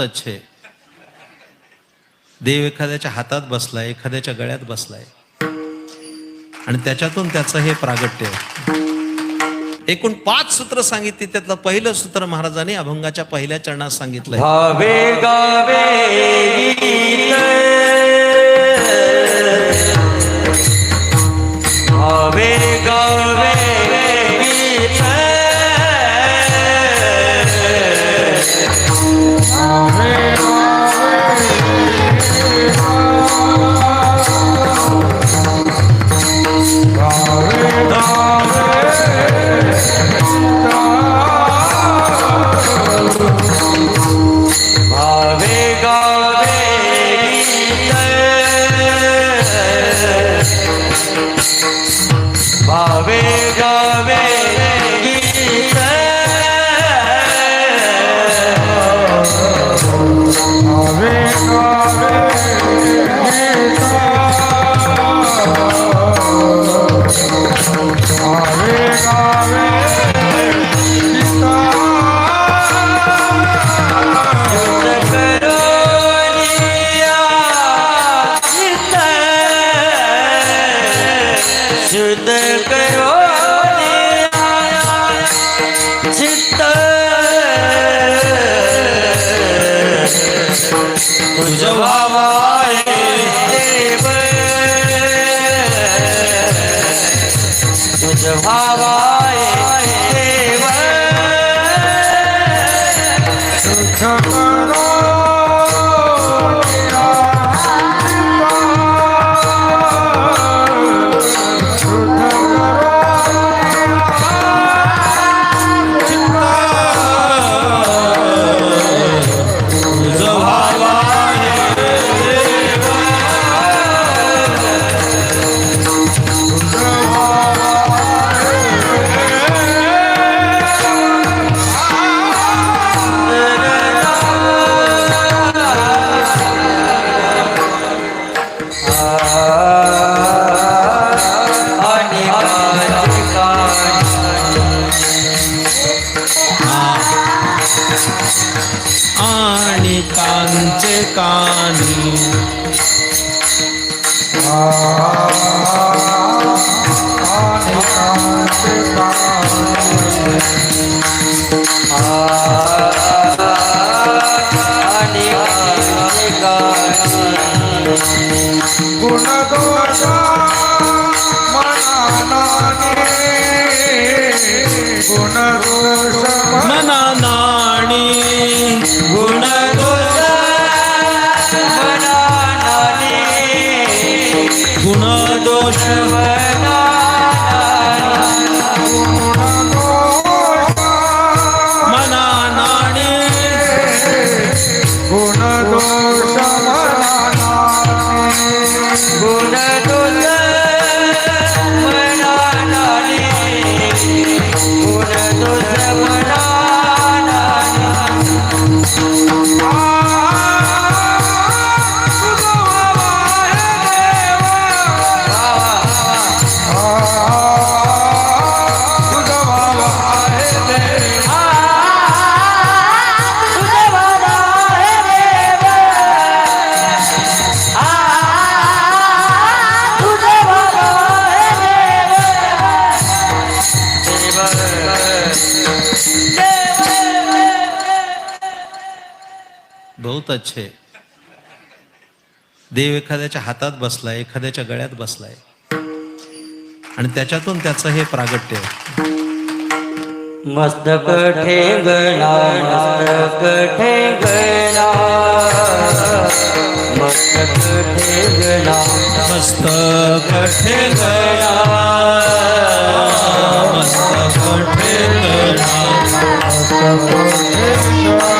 बहुत अच्छे. देव एखाद्याच्या हातात बसलाय एखाद्याच्या गळ्यात बसलाय. आणि त्याच्यातून त्याचं हे प्रागट्य एकूण पाच सूत्र सांगितली त्यातलं पहिलं सूत्र महाराजांनी अभंगाच्या पहिल्या चरणात सांगितलंय. Ah, बहुत अच्छे. देव एखाद्याच्या हातात बसलाय एखाद्याच्या गळ्यात बसलाय. आणि त्याच्यातून त्याचं हे प्रागट्य. मस्तक ठेंगणा मस्तक ठेंगणा मस्तक ठेंगणा मस्तक ठेंगणा मस्तक ठेंगणा मस्तक ठेंगणा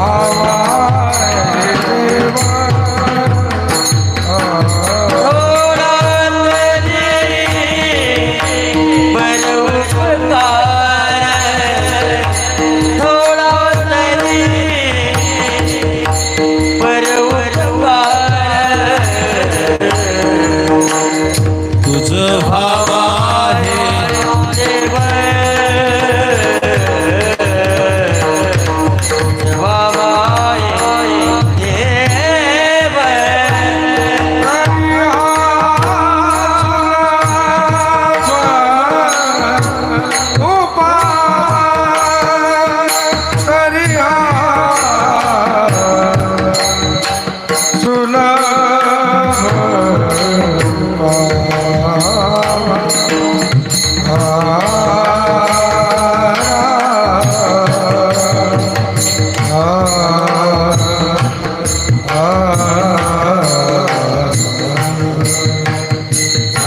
Rama.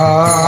ah.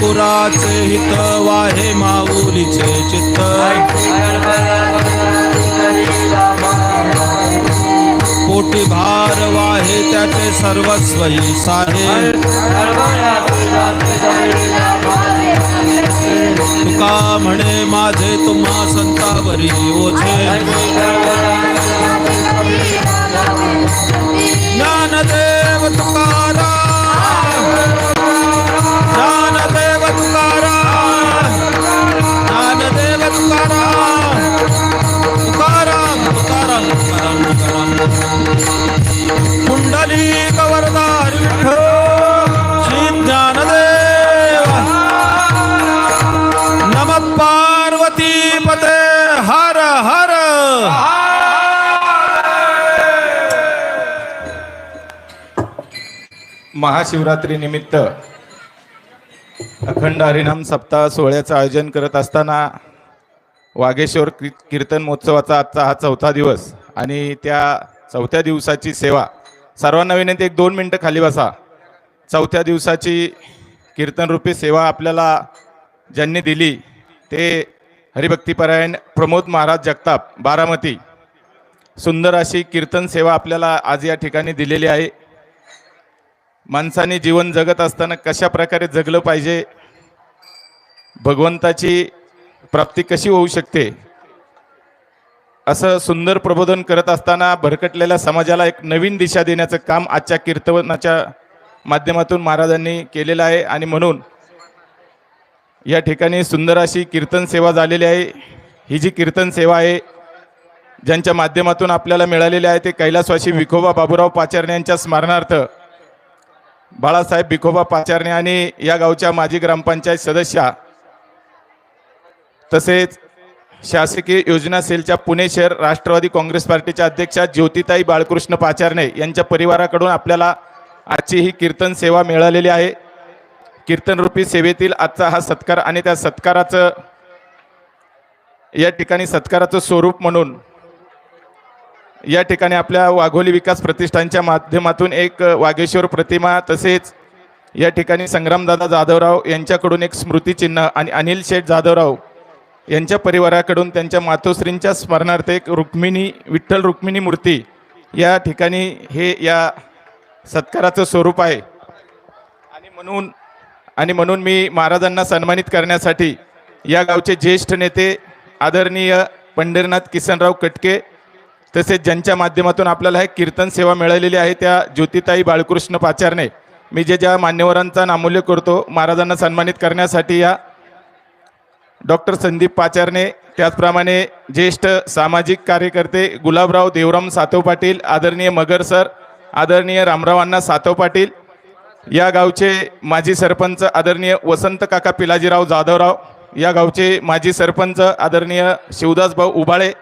पुराचे हित वाहे माऊलीचे चित्त पोटी भार वाहे त्याचे सर्वस्वयी सारे કામણે માજે તુમા સંતાવરી જીવો છે. महाशिवरात्रीनिमित्त अखंड हरिनाम सप्ताह सोहळ्याचं आयोजन करत असताना वाघेश्वर की कीर्तन महोत्सवाचा आजचा हा चौथा दिवस आणि त्या चौथ्या दिवसाची सेवा. सर्वांना विनंती एक दोन मिनटं खाली बसा. चौथ्या दिवसाची कीर्तनरूपी सेवा आपल्याला ज्यांनी दिली ते हरिभक्तीपरायण प्रमोद महाराज जगताप बारामती. सुंदर अशी कीर्तन सेवा आपल्याला आज या ठिकाणी दिलेली आहे. माणसाने जीवन जगत असताना कशा प्रकारे जगलं पाहिजे भगवंताची प्राप्ती कशी होऊ शकते असं सुंदर प्रबोधन करत असताना भरकटलेल्या समाजाला एक नवीन दिशा देण्याचं काम आजच्या कीर्तनाच्या माध्यमातून महाराजांनी केलेलं आहे. आणि म्हणून या ठिकाणी सुंदर अशी कीर्तन सेवा झालेली आहे. ही जी कीर्तन सेवा आहे ज्यांच्या माध्यमातून आपल्याला मिळालेले आहे ते कैलासवासी विखोबा बाबूराव पाचारणे यांच्या स्मरणार्थ बाळासाहेब भिकोबा पाचारणे आणि या गावच्या माजी ग्रामपंचायत सदस्या तसेच शासकीय योजना सेलच्या पुणे शहर राष्ट्रवादी काँग्रेस पार्टीच्या अध्यक्षा ज्योतिताई बाळकृष्ण पाचारणे यांच्या परिवाराकडून आपल्याला आजची ही कीर्तन सेवा मिळालेली आहे. कीर्तनरूपी सेवेतील आजचा हा सत्कार आणि त्या सत्काराचं या ठिकाणी सत्काराचं स्वरूप म्हणून या ठिकाणी आपल्या वाघोली विकास प्रतिष्ठानच्या माध्यमातून एक वाघेश्वर प्रतिमा तसेच या ठिकाणी संग्रामदादा जाधवराव यांच्याकडून एक स्मृतिचिन्ह आणि अनिल शेठ जाधवराव यांच्या परिवाराकडून त्यांच्या मातोश्रींच्या स्मरणार्थ एक रुक्मिणी विठ्ठल रुक्मिणी मूर्ती या ठिकाणी हे या सत्काराचं स्वरूप आहे. आणि म्हणून आणि म्हणून मी महाराजांना सन्मानित करण्यासाठी या गावचे ज्येष्ठ नेते आदरणीय पंढरीनाथ किसनराव कटके तसेच ज्यांच्या माध्यमातून आपल्याला हे कीर्तन सेवा मिळालेली आहे त्या ज्योतिताई बाळकृष्ण पाचारणे मी जे ज्या मान्यवरांचा नामूल्य करतो महाराजांना सन्मानित करण्यासाठी या डॉक्टर संदीप पाचारणे त्याचप्रमाणे ज्येष्ठ सामाजिक कार्यकर्ते गुलाबराव देवराम सातव पाटील आदरणीय मगर सर आदरणीय रामराव अण्णा सातव पाटील या गावचे माजी सरपंच आदरणीय वसंत काका पिलाजीराव जाधवराव या गावचे माजी सरपंच आदरणीय शिवदास भाऊ उबाळे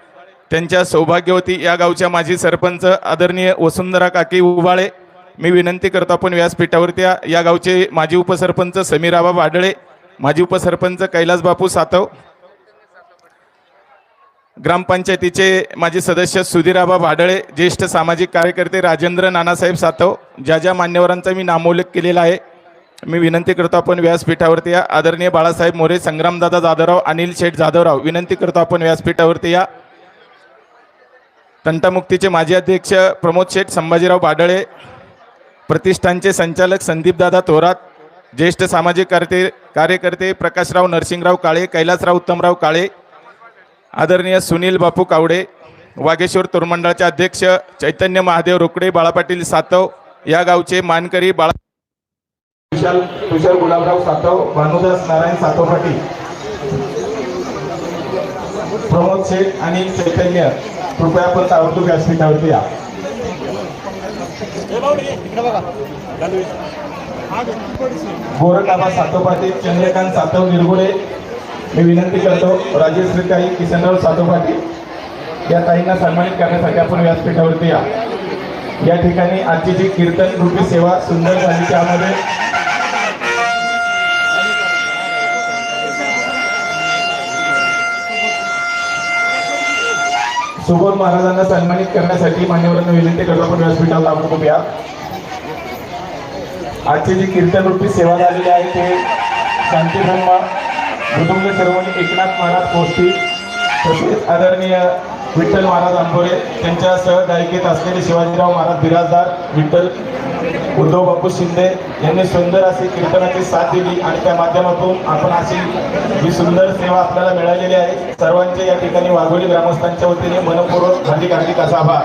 त्यांच्या सौभाग्यवती या गावच्या माजी सरपंच आदरणीय वसुंधरा काकी उबाळे मी विनंती करतो आपण व्यासपीठावरती या गावचे माजी उपसरपंच समीराबा वाडळे माजी उपसरपंच कैलास बापू सातव ग्रामपंचायतीचे माजी सदस्य सुधीराबा भाडळे ज्येष्ठ सामाजिक कार्यकर्ते राजेंद्र नानासाहेब सातव ज्या ज्या मान्यवरांचा मी नामोल्लेख केलेला आहे मी विनंती करतो आपण व्यासपीठावरती या. आदरणीय बाळासाहेब मोरे संग्रामदादा जाधवराव अनिल शेठ जाधवराव विनंती करतो आपण व्यासपीठावरती या. तंटामुक्तीचे माजी अध्यक्ष प्रमोद शेठ संभाजीराव बाडळे प्रतिष्ठानचे संचालक संदीपदादा थोरात ज्येष्ठ सामाजिक कार्य कार्यकर्ते प्रकाशराव नरसिंगराव काळे कैलासराव उत्तमराव काळे आदरणीय सुनील बापू कावडे वागेश्वर तोरमंडळाचे अध्यक्ष चैतन्य महादेव रोकडे बाळापाटील सातव या गावचे मानकरी बाळा विशाल तुषार गुलाबराव सातव भानुदास नारायण सातव पाटील प्रमोद शेठ आणि चैतन्य. कृपया आपण ताबडतोब व्यासपीठावरती या. गोरखाबा सातव पाटील चंद्रकांत सातव निरगुडे. मी विनंती करतो राजेश्री ताई किसनराव सातव पाटील. या ताईंना सन्मानित करण्यासाठी आपण व्यासपीठावरती या. या ठिकाणी आजची जी कीर्तन रूपी सेवा सुंदर झाली त्यामध्ये सुबोध महाराजांना सन्मानित करण्यासाठी मान्यवरांना विनंती करतो. आपण व्यासपीठाला आपण या आजची जी कीर्तन रूपी सेवा झालेली आहे ते शांतीब्रह्म मृदुंग सर्वणी एकनाथ महाराज पोहोचतील तसेच आदरणीय विठ्ठल महाराज आंबोरे त्यांच्या सहगायिकेत असलेले शिवाजीराव महाराज बिराजदार विठ्ठल उद्धव बापू शिंदे यांनी सुंदर अशी कीर्तनाची साथ दिली आणि त्या माध्यमातून आपण अशी ही सुंदर सेवा आपल्याला मिळालेली आहे. सर्वांचे या ठिकाणी वाघोली ग्रामस्थांच्या वतीने मनपूर्वक हार्दिक हार्दिक असा आभार.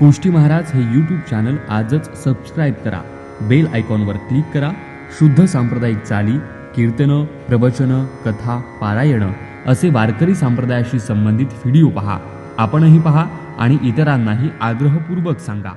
गोष्टी महाराज हे यूट्यूब चॅनल आजच सबस्क्राईब करा. बेल आयकॉनवर क्लिक करा. शुद्ध सांप्रदायिक चाली कीर्तनं प्रवचनं कथा पारायणं असे वारकरी संप्रदायाशी संबंधित व्हिडिओ पहा. आपणही पहा आणि इतरांनाही आग्रहपूर्वक सांगा.